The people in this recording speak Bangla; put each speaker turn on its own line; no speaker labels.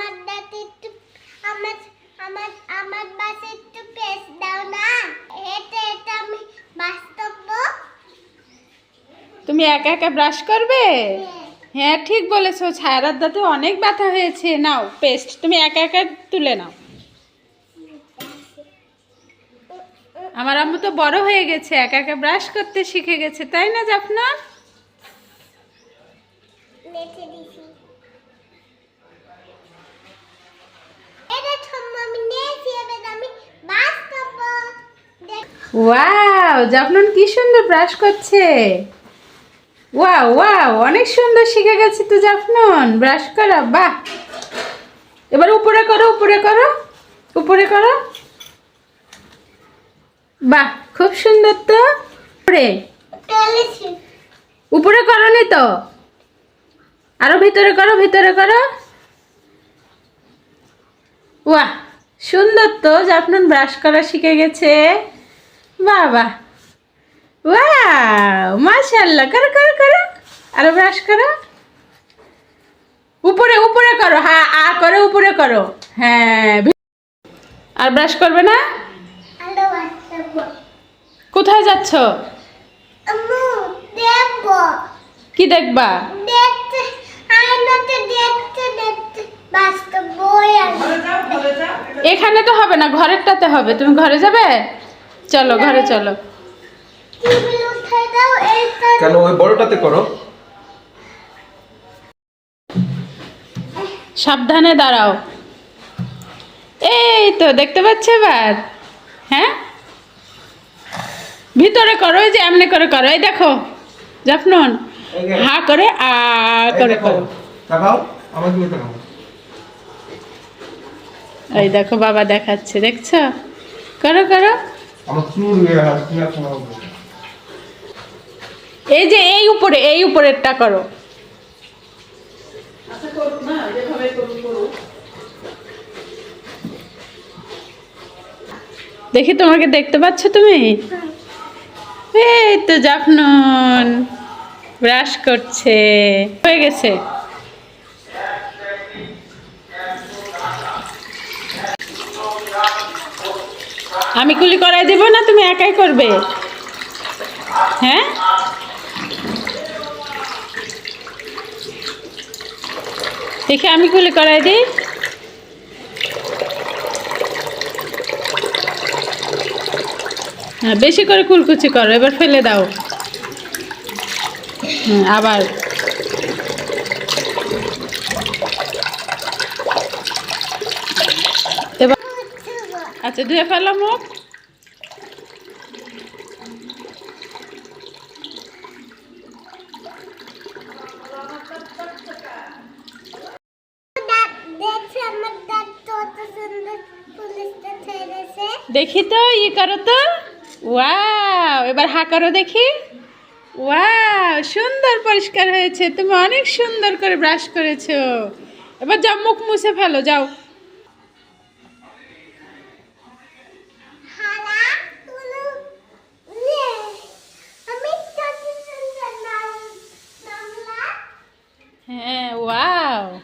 আমার দাঁতে একটু আমার আমার আমার বাসে একটু পেস্ট দাও না। এটা এটা আমি বাস্তব।
তুমি একা একা ব্রাশ করবে? হ্যাঁ। ঠিক বলেছ। ছায়ারার দাঁতে অনেক ব্যথা হয়েছে। নাও পেস্ট। তুমি একা একা তুলে নাও। আমার আম্মু তো বড় হয়ে গেছে। একা একা ব্রাশ করতে শিখে গেছে। তাই না জাফনা
লেখে দিছি এটা সম্ভব আমি নিয়েছি এবার আমি বাস্তব দেখ
ওয়াও জাফনুন কি সুন্দর ব্রাশ করছে। ওয়াও ওয়াও অনেক সুন্দর শিখে গেছে তো জাফনুন ব্রাশ করা, বাহ। এবার উপরে করো উপরে করো উপরে করো। বাহ, খুব সুন্দর তো। উপরে। উপরে করনি তো। আরও ভিতরে করো ভিতরে করো। বাহ সুন্দর তো জাফনুন ব্রাশ করা শিখে গেছে। বাহ বাহ ওয়াও মাশাআল্লাহ করো করো করো। আরও ব্রাশ করো। উপরে উপরে করো হ্যাঁ আ করে উপরে করো। হ্যাঁ ভি- আর ব্রাশ করবে না? কোথায় যাচ্ছ? কি দেখবা?
দেখতে আয়নাতে দেখতে দেখতে। বাস্তব বই আছে।
এখানে তো হবে না ঘরেরটাতে হবে। তুমি ঘরে যাবে? চলো ঘরে চলো।
কেন ওই বড়টাতে করো?
সাবধানে দাঁড়াও। এই তো দেখতে পাচ্ছ এবার? হ্যাঁ? ভিতরে করো এই যে এমনি করে করো। এই দেখো জাফনুন হা করে আ করে করো। এই দেখো বাবা দেখাচ্ছে দেখছ? করো করো। এই যে এই উপরে এই উপরেরটা করো। দেখি তোমাকে দেখতে পাচ্ছ তুমি? এই তো জাফনুন ব্রাশ করছে। হয়ে গেছে। আমি কুলি করাই দেবো না, তুমি একাই করবে? হ্যাঁ? দেখে আমি কুলি করাই দিই। হ্যাঁ বেশি করে কুলকুচি করো, এবার ফেলে দাও। আবার এবার আচ্ছা ধুয়ে ফেলো মুখ দেখি তো, ই করো তো। ওয়াও, এবার হা করো দেখি। ওয়াও, সুন্দর পরিষ্কার হয়েছে। তুমি অনেক সুন্দর করে ব্রাশ করেছ। এবার যাও, মুখ মুছে ফেলো, যাও। Wow.